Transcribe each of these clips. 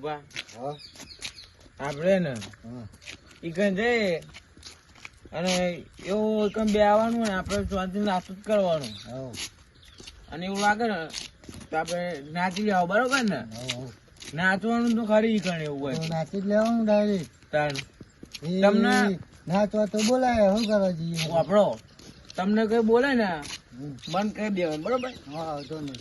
ઊભા. હા. આપણે ને ઈ ઈકન જઈએ અને એવું એકમ બે આવવાનું ને આપણે સ્વાદ નાસ્તો જ કરવાનું. અને એવું લાગે ને તો આપણે નાચી લેવા બરોબર ને? નાચવાનું તો ખરી ઈકણ એવું હોય. નાચી જ લેવાનું ડાયરેક્ટ તાણ તમને- નાચવા તો બોલાય શું કરવા જઈએ? વાપરો તમને કઈ બોલે ને મન બંધ કરી દેવાનું બરોબર? હા તો નહીં.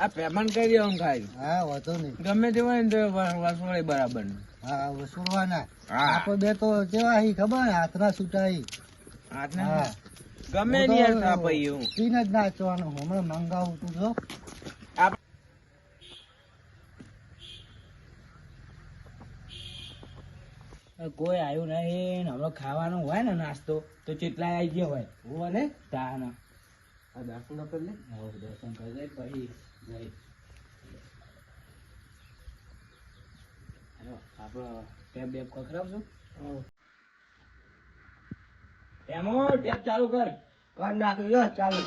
આ પેમેન્ટ કરી દેવાનું ખાલી. હા વાંધો નહીં. ગમે તે હોય ને તો વસવાળી બરાબર હા વસૂળવાના હા. આપો બે તો કેવા હી ખબર? હાથના છૂટા હી. હાથને? ગમે હું તો નહીં યાર થાપ એવું પીને જ નાચવાનું હમણાં મંગાવું તું જો. કોઈ આવ્યું નહીં ને હમણાં ખાવાનું હોય ને નાસ્તો તો ચેટલા આવી ગયો હોય? હું ને? તાના. આ દર્શન કરી લે. દર્શન કરી દે પછી હાલો આપણો ટેપ બેપ ખખડાવશું એમો ટેપ ચાલુ કર કર નાખ્યો ચાલુ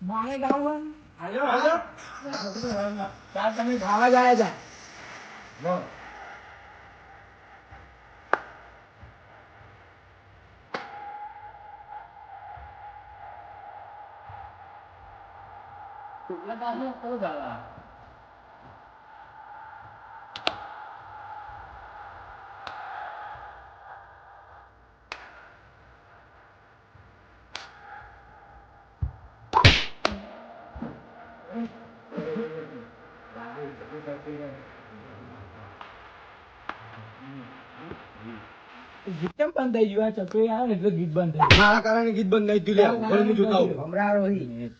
મારે ગાવા હાલો હાલો. તમે ખાવા જાય છે. શુક્લા પાછો કયો ગાવા ગીત કેમ બંધ થઈ ગયું આ ચકરી આવે ને એટલે ગીત બંધ થઈ મારા કારણે ગીત બંધ નહીં થયું લે ગયું હું જોતા આવું હમણાં રોહી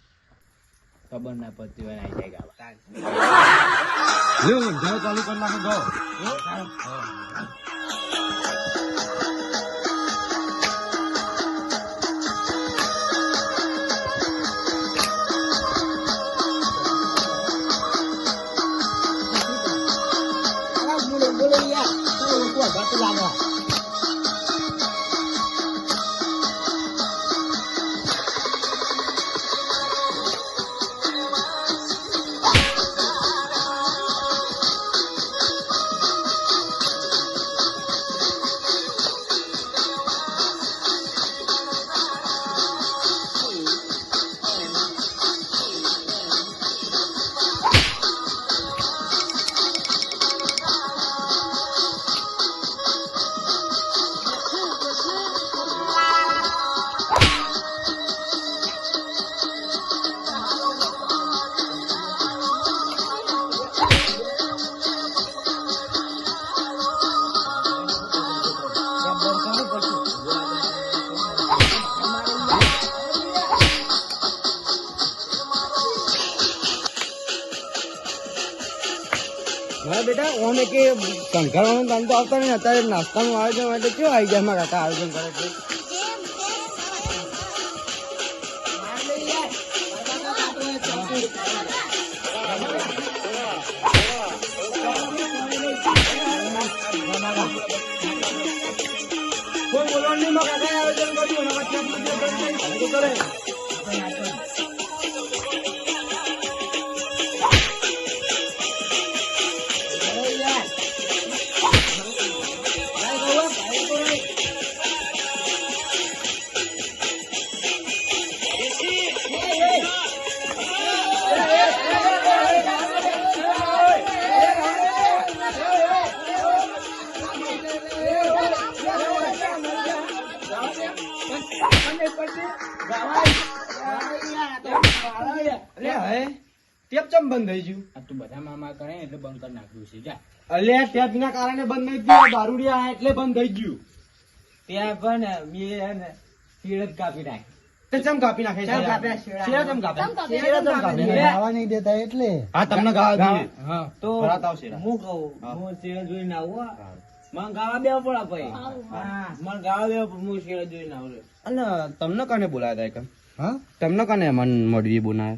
ખબર ના પડતી હોય આઈ જાય ગાવા. લ્યો ઘર ચાલુ કરી બેટા કે કંકાળવાનો દાન તો આવતા નહીં, અત્યારે નાસ્તાનું આયોજન માટે કેવું આવી જાય મારા કાકા આયોજન કરે છે? કોઈ બોલવાનું નહીં કાકાએ આયોજન કર્યું એ કરે ચમ બંધ થઈ ગયું? આ તું બધા મામા કરે એટલે બંધ કરી નાખ્યું છે. જા. અલે ટેપ ના કારણે બંધ થઈ ગયું દારૂડિયા એટલે બંધ થઈ ગયું. ત્યાં પણ મેં શીળ કાપી નાખી. તે ચમ કાપી નાખે ચમ કાપ્યા શેડા? શેડા ચમ કાપ્યા? શેડા ચમ કાપ્યા? ખાવા નહીં દેતા એટલે? હા તમને ગાવા દે હા તો ભરાત આવશે હું કહું હું. શેળ જોઈને આવું હો. ગાવા દેવા પડે ભાઈ. હા ગાવા દેવા હું શેળ જોઈને આવું અને તમને કને બોલાયા હતા એકમ હા? તમને કને મન મળવી બોલાય?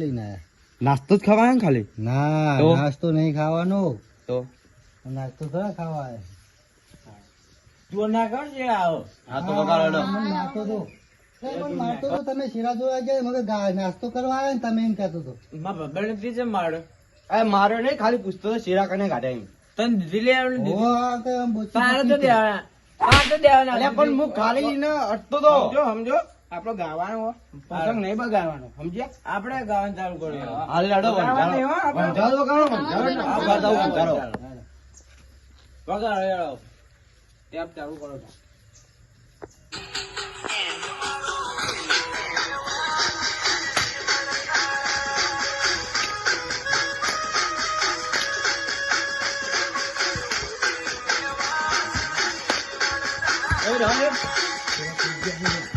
લઈને આયા. નાસ્તો જ ખાવાનો ખાલી? ના નાસ્તો નહીં ખાવાનો. તો? નાસ્તો થોડા ખાવા તું ના કર આવો. હા તો વગાડો હેડો. તો મારતો તો તમે શીરા જોવા ગયા મગર નાસ્તો કરવા આવ્યા ને તમે એમ કહેતો હતો મારા નથી છે મારો એ મારો નહીં ખાલી પૂછતો હતો શેરા કને કાઢે એમ. તને દીધી લે આવડે તો. દેવાના. તો દેવાના. પણ હું ખાલી ને અટતો તો. સમજો સમજો. આપણો ગાવાનો પતંગ નહીં બગાડવાનો સમજ્યા? આપણે ગાવાનું ચાલુ કર્યું હાલ આ બાજુ આવો વંજારો વગાડો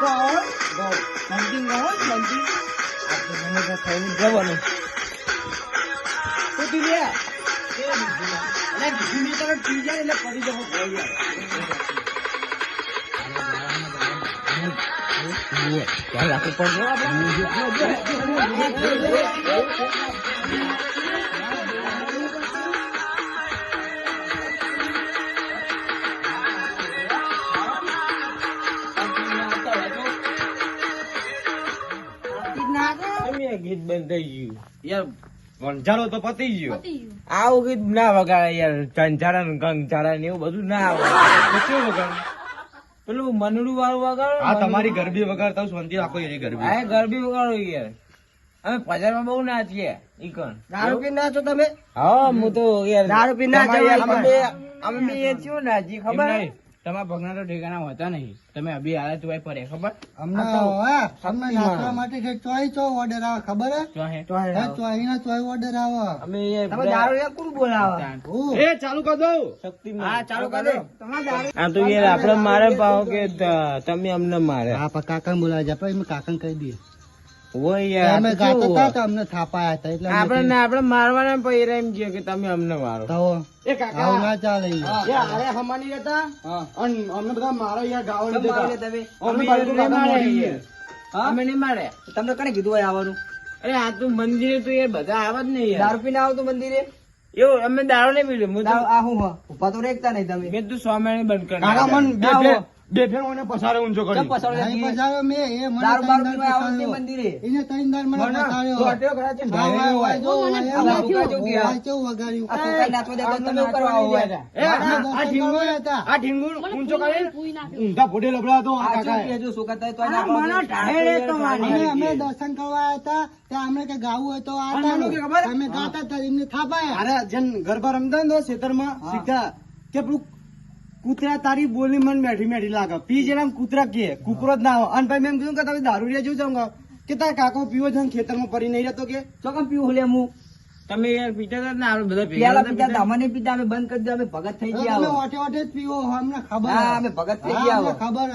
ગાળો ફટકારવાનો. હું પણ છું કાકા હું કહું, હું અબિયલ અમિત દવા કરી નાખું છું. તકલીફ પડશે આ ગીત બંધ થઈ ગયું? યાર વંજારો તો પતી ગયો. આવું ગીત ના વગાડે યાર ચંચારા ને કંચારા ને એવું બધું ના આવે શું વગાડે? પેલું મનડું વાળું વગાડો હા તમારી ગરબી વગાડતા હું શાંતિ રાખો એની ગરબી. હા ગરબી વગાડો યાર. અમે બજારમાં બહુ નાચીએ ઈ કણ દારૂ પી નાચો તમે? હા હું તો યાર દારૂ પી ના જવાય અમે અમે એ યાર નાચી નાચીએ ખબર? નહીં. તમારા ભગના તો ઠેકાણા હોતા નહીં. તમે અભી હાલત હોય પડે ખબર? અમને અમને નાચવા માટે છે ચોઈ ચો ઓર્ડર આવે ખબર હે? તો હે. હે, ચોઈ ના ચોઈ ઓર્ડર આવે. અમે યાર તમે દારૂ યાર કોણ બોલાવે? એ ચાલુ કર. હા ચાલુ કરી દો. દારૂ આ તો યાર આપડે મારે પાવ કે તમે અમને મારે હા પણ કાકા બોલાવે આપણે કાકા કહી દઈએ. હોય યાર અમે આ તો ગાતા કેવું હતા હોય? તો અમને થાપાયા હતા એટલે આપણે ને આપણે મારવાના પછી એમ કહે કે તમે અમને મારો. એ કાકા. ના ચાલે અરે હમાની રહેતા? અમને બધા મારો યાર ગાવા તમે અમે નહીં મારે મોડી યાર. અમે નહીં મારે તમને કને કીધું હોય આવવાનું? અરે આ તું મંદિરે તો યાર બધા આવા જ નહીં યાર. દારૂ પીને આવો તો મંદિરે? એવું અમે દારૂ નહીં પીધું. હું તો આ હું ઊભા તો રેખતા નહીં તમે. મેં તું સ્વામિનારાયણ બંધ કરી બે ફેર હો. બે ફેર મને પસારે ઊંચો કરી પસાડો નહીં છે? પછાડ્યો મેં, એ મને દારૂ બારૂ દાડ પીવા આવો જ નહીં પછાડ્યો. મંદિરે એને ત્રણ દાડ મને મને પછાડ્યો. તો છે, ભાઈ હોય. જો, અહીંયા આ જો ગયા. આ વગાડ્યું. આ છોકરા નાચવા દેતા અમને તમે કરવા આવો એ આ અમે દર્શન કરવા હતા. આ ઢીંગુર ઊંચો કરી ઊંધા ફોટે લબડા તો આ કાકા આ. અમે અમે દર્શન કરવા આવ્યા હતા ત્યાં અમને કે ગાવું હોય તો આ અમને શું કે ખબર? અમે ગાતા હતા એમને થાપાયા અરે જેમ ગરબા રમતા ને તો ખેતરમાં સીધા કે પેલું કૂતરા તારી બોલી મને મેઠી મેઠી લાગે. પી જેના કૂતરા કે કુકરો જ ના આવે અને ભાઈ મેં કીધું કે તમે દારૂ જેવું જાઉં કે તાર કાકો પીવો છે ખેતરમાં પડી નહીં રહેતો કે? ચોકમ પીવું લે હું. તમે યાર પીતા હતા ને આપણે બધા ભેગા પીતા પીતા? અમે પીતા અમે બંધ કરી દો અમે ભગત થઈ ગયા અમે. ઓટે ઓટે જ પીવો અમને ખબર હા અમે ભગત થઈ ગયા ખબર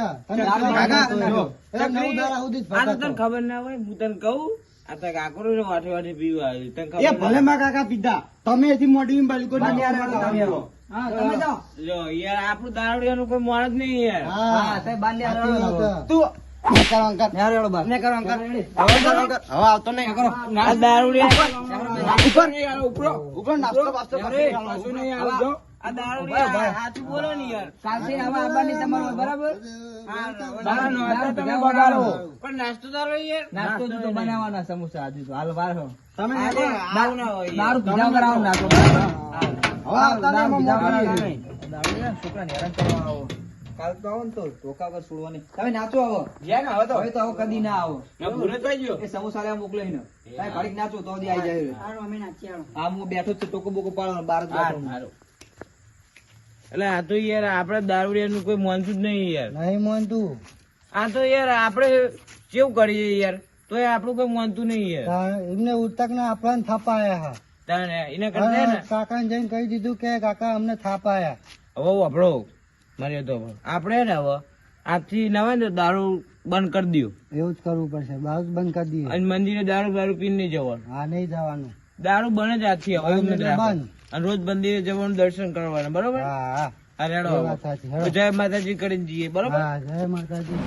તને ખબર ના હોય હું તને કહું આ તો કાકરો વાઠે વાઠે પીવા આવ્યું. એ ભલે માં કાકા પીધા. તમે એથી મોટી તમે જાઓ. જો યાર આપણું દારૂડિયાનું કોઈ મોણ જ નહીં યાર. હા. તું કરો. દારૂડિયા ઉપર. ઉપર. નાસ્તો બાસ્તો આવા સમોસા હજુ હાલ વાર તમે. આવું. દારૂ પીધા આવો હેરાન કરવા આવો. કાલ તો આવો ને તો ટોકા પર છોડવાની. તમે નાચો આવો. જ્યાં ને હવે તો. હવે તો આવો કદી ના આવો. ભૂલે તો ગયો. એ સમોસા લેવા મોકલે ને ઘડીક નાચો તો દી આવી જાય. હા હું બેઠો જ છું ટોકો બોકો પાડો બાર બેઠો. એટલે આ તો યાર આપડે દારૂડિયાનું કોઈ માનતું જ નહીં યાર. નહીં માનતું. આ તો યાર આપડે કેવું કરીએ યાર? તો એ આપણું કોઈ માનતું નહીં યાર. એમને ઉતક ના આપણને થપાયા હા. તાને એને કરતા ને? કાકાને જઈને કહી દીધું કે કાકા અમને થાપાયા. હવે વાપરો મારી તો આપણે ને હવે આજથી નવા ને દારૂ બંધ કરી દઉં એવું જ કરવું પડશે. દારૂ બંધ કરી દઈએ અને મંદિરે દારૂ દારૂ પીને નહીં જવાનું. હા નહીં જવાનું. દારૂ બને જ. બંધ. અને રોજ મંદિરે જવાનું દર્શન કરવાનું બરોબર. જય માતાજી કરીને જઈએ બરોબર જય માતાજી